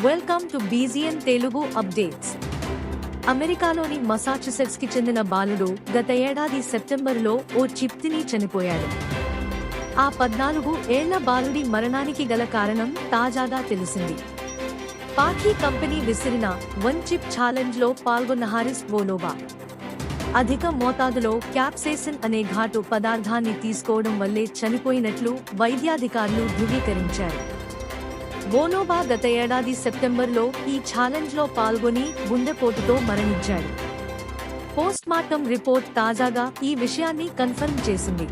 Welcome to BGN Telugu updates అమెరికాలోని మసాచుసెట్స్కి చెందిన బాలుడు గత ఏడాది సెప్టెంబర్లో ఓ చిప్తిని చనిపోయాడు. ఆ పద్నాలుగు ఏళ్ళ బాలుడి మరణానికి గల కారణం తాజాగా తెలిసింది. పాకీ కంపెనీ విసిరిన వన్ చిప్ ఛాలెంజ్లో పాల్గొన్న హారిస్ బోలోబా అధిక మోతాదులో క్యాప్సేసిన్ అనే ఘాటు పదార్థాన్ని తీసుకోవడం వల్లే చనిపోయినట్లు వైద్యాధికారులు ధృవీకరించారు. బోనోబా గత ఏడాది సెప్టెంబర్లో ఈ ఛాలెంజ్లో పాల్గొని గుండెపోటుతో మరణించాడు. పోస్ట్మార్టం రిపోర్ట్ తాజాగా ఈ విషయాన్ని కన్ఫర్మ్ చేసింది.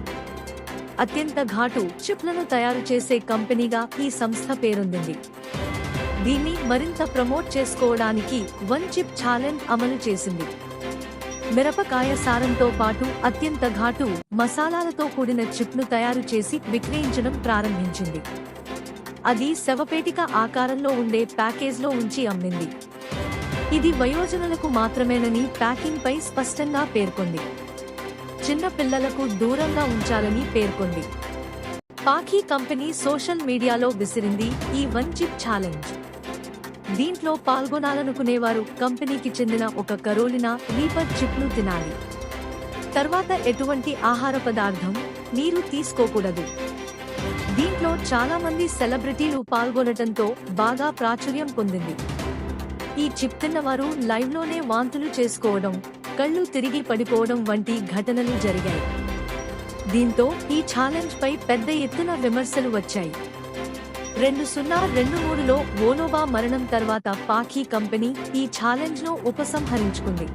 అత్యంత ఘాటు చిప్లను తయారు చేసే కంపెనీగా ఈ సంస్థ పేరొందింది. దీన్ని మరింత ప్రమోట్ చేసుకోవడానికి వన్ చిప్ ఛాలెంజ్ అమలు చేసింది. మిరపకాయ సారంతో పాటు అత్యంత ఘాటు మసాలాలతో కూడిన చిప్ను తయారు చేసి విక్రయించడం ప్రారంభించింది. అది శవపేటిక ఆకారంలో ఉండే ప్యాకేజ్లో ఉంచి అమ్మింది. ఇది వయోజనులకు మాత్రమేనని ప్యాకింగ్ పై స్పష్టంగా పేర్కొంది. చిన్న పిల్లలకు దూరంగా ఉంచాలని పేర్కొంది. పాకీ కంపెనీ సోషల్ మీడియాలో విసిరింది ఈ వన్ చిప్ ఛాలెంజ్. దీంట్లో పాల్గొనాలనుకునేవారు కంపెనీకి చెందిన ఒక కరోలినా రీపర్ చిప్ను తినాలి. తర్వాత ఎటువంటి ఆహార పదార్థం నీరు తీసుకోకూడదు. దీంట్లో చాలా మంది సెలబ్రిటీలు పాల్గొనడంతో బాగా ప్రాచుర్యం పొందింది. ఈ చిప్ తిన్నవారు లైవ్లోనే వాంతులు చేసుకోవడం కళ్ళు తిరిగి పడిపోవడం వంటి ఘటనలు జరిగాయి. దీంతో ఈ ఛాలెంజ్ పై పెద్ద ఎత్తున విమర్శలు వచ్చాయి. రెండు సున్నా రెండు మూడులో ఓనోబా మరణం తర్వాత పాఖీ కంపెనీ ఈ ఛాలెంజ్ను ఉపసంహరించుకుంది.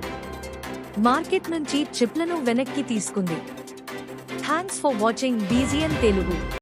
మార్కెట్ నుంచి చిప్లను వెనక్కి తీసుకుంది. Thanks for watching BGN Telugu.